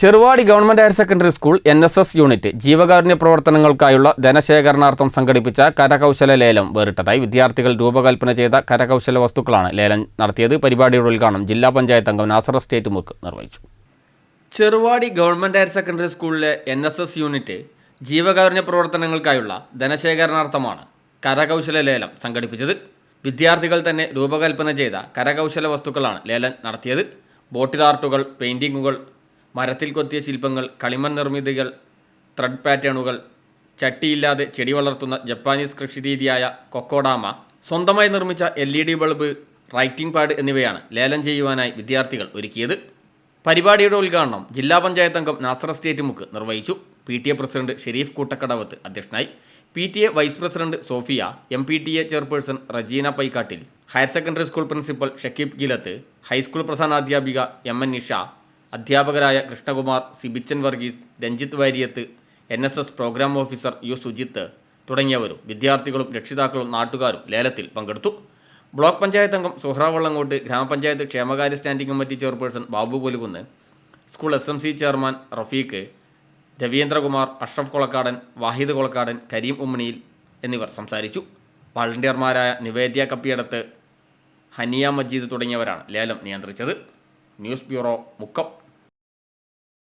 Cheruvadi government higher secondary school N S S unit ജീവകാരുണ്യ പ്രവർത്തനങ്ങൾക്കായുള്ള ധനശേഖരണാർത്ഥം സംഘടിപ്പിച്ച കരകൗശല ലേലം വേറിട്ടതായി വിദ്യാർത്ഥികൾ രൂപകൽപ്പന ചെയ്ത കരകൗശല വസ്തുക്കളാണ് ലേലം നടത്തിയത്. പരിപാടിയുടെ ഉദ്ഘാടനം ജില്ലാ പഞ്ചായത്ത് അംഗം നാസർ സ്റ്റേറ്റ് മുർക്ക് നിർവഹിച്ചു. ചെറുവാടി ഗവൺമെന്റ് ഹയർ സെക്കൻഡറി സ്കൂളിലെ എൻ എസ് എസ് യൂണിറ്റ് ജീവകാരുണ്യ പ്രവർത്തനങ്ങൾക്കായുള്ള ധനശേഖരണാർത്ഥമാണ് കരകൗശല ലേലം സംഘടിപ്പിച്ചത്. വിദ്യാർത്ഥികൾ തന്നെ രൂപകൽപ്പന ചെയ്ത കരകൗശല വസ്തുക്കളാണ് ലേലം നടത്തിയത്. ബോട്ടിൽ ആർട്ടുകൾ പെയിന്റിങ്ങുകൾ മരത്തിൽ കൊത്തിയ ശില്പങ്ങൾ കളിമൺ നിർമ്മിതികൾ ത്രെഡ് പാറ്റേണുകൾ ചട്ടിയില്ലാതെ ചെടി വളർത്തുന്ന ജപ്പാനീസ് കൃഷിരീതിയായ കൊക്കോഡാമ സ്വന്തമായി നിർമ്മിച്ച L E D bulb writing pad എന്നിവയാണ് ലേലം ചെയ്യുവാനായി വിദ്യാർത്ഥികൾ ഒരുക്കിയത്. പരിപാടിയുടെ ഉദ്ഘാടനം ജില്ലാ പഞ്ചായത്ത് അംഗം നാസർ സ്റ്റേറ്റ് മുക്ക് നിർവഹിച്ചു. P T A president Sharif Koottakkadavath അധ്യക്ഷനായി. P T A vice president Sophia M P T A chairperson Rajeena Paikkattil. Higher secondary school principal Shakeeb Gilath. High school പ്രധാനാധ്യാപിക M N Nisha. അധ്യാപകരായ Krishnakumar Sibichan Varghese Ranjith Variyath N S S programme officer U. Sujith തുടങ്ങിയവരും വിദ്യാർത്ഥികളും രക്ഷിതാക്കളും നാട്ടുകാരും ലേലത്തിൽ പങ്കെടുത്തു. Block panchayat അംഗം സുഹ്രാവള്ളങ്കോട്ട് ഗ്രാമപഞ്ചായത്ത് ക്ഷേമകാര്യ standing committee chairperson Babu Kolukunnu school S M C chairman Rafeeq Raveendrakumar Ashraf Kolakkadan Vahid Kolakkadan Kareem ഉമ്മണിയിൽ എന്നിവർ സംസാരിച്ചു. വളണ്ടിയർമാരായ നിവേദ്യ കപ്പിയടത്ത് ഹനിയ മജീദ് തുടങ്ങിയവരാണ് ലേലം നിയന്ത്രിച്ചത്. News bureau Mukkam.